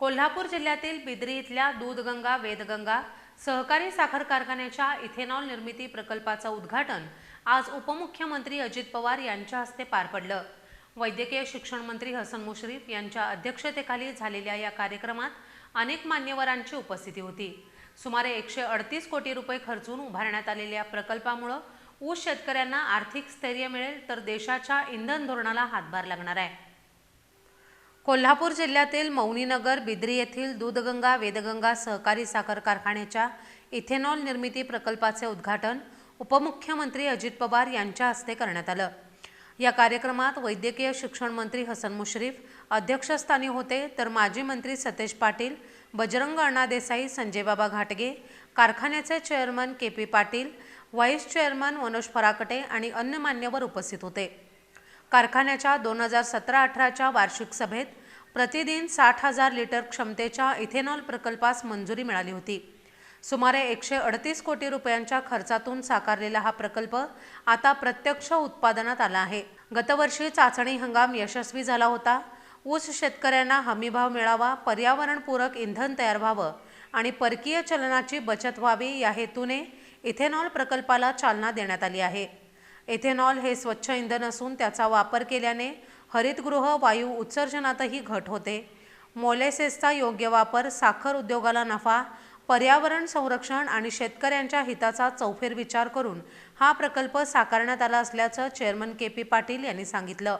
कोल्हापूर जिल्ह्यातील बिद्री इथल्या दूधगंगा वेदगंगा सहकारी साखर कारखान्याच्या इथेनॉल निर्मिती प्रकल्पाचं उद्घाटन आज उपमुख्यमंत्री अजित पवार यांच्या हस्ते पार पडलं. वैद्यकीय शिक्षण मंत्री हसन मुश्रीफ यांच्या अध्यक्षतेखाली झालेल्या या कार्यक्रमात अनेक मान्यवरांची उपस्थिती होती. सुमारे एकशे अडतीस कोटी रुपये खर्चून उभारण्यात आलेल्या प्रकल्पामुळं ऊस शेतकऱ्यांना आर्थिक स्थैर्य मिळेल तर देशाच्या इंधन धोरणाला हातभार लागणार आहे. कोल्हापूर जिल्ह्यातील मौनीनगर बिद्री येथील दूधगंगा वेदगंगा सहकारी साखर कारखान्याच्या इथेनॉल निर्मिती प्रकल्पाचे उद्घाटन उपमुख्यमंत्री अजित पवार यांच्या हस्ते करण्यात आलं. या कार्यक्रमात वैद्यकीय शिक्षण मंत्री हसन मुश्रीफ अध्यक्षस्थानी होते तर माजी मंत्री सतेज पाटील बजरंग अण्णादेसाई संजयबाबा घाटगे कारखान्याचे chairman K P Patil vice chairman Manoj Farakate आणि अन्य मान्यवर उपस्थित होते. कारखान्याच्या दोन हजार सतरा अठराच्या वार्षिक सभेत प्रतिदिन साठ हजार लिटर क्षमतेच्या इथेनॉल प्रकल्पास मंजुरी मिळाली होती. सुमारे एकशे अडतीस कोटी रुपयांच्या खर्चातून साकारलेला हा प्रकल्प आता प्रत्यक्ष उत्पादनात आला आहे. गतवर्षी चाचणी हंगाम यशस्वी झाला होता. ऊस शेतकऱ्यांना हमीभाव मिळावा पर्यावरणपूरक इंधन तयार व्हावं आणि परकीय चलनाची बचत व्हावी या हेतूने इथेनॉल प्रकल्पाला चालना देण्यात आली आहे. इथेनॉल हे स्वच्छ इंधन असून त्याचा वापर केल्याने हरितगृह वायू उत्सर्जनातही घट होते. मोलेसेसचा योग्य वापर साखर उद्योगाला नफा पर्यावरण संरक्षण आणि शेतकऱ्यांच्या हिताचा चौफेर विचार करून हा प्रकल्प साकारण्यात आला असल्याचं चेअरमन के पी पाटील यांनी सांगितलं.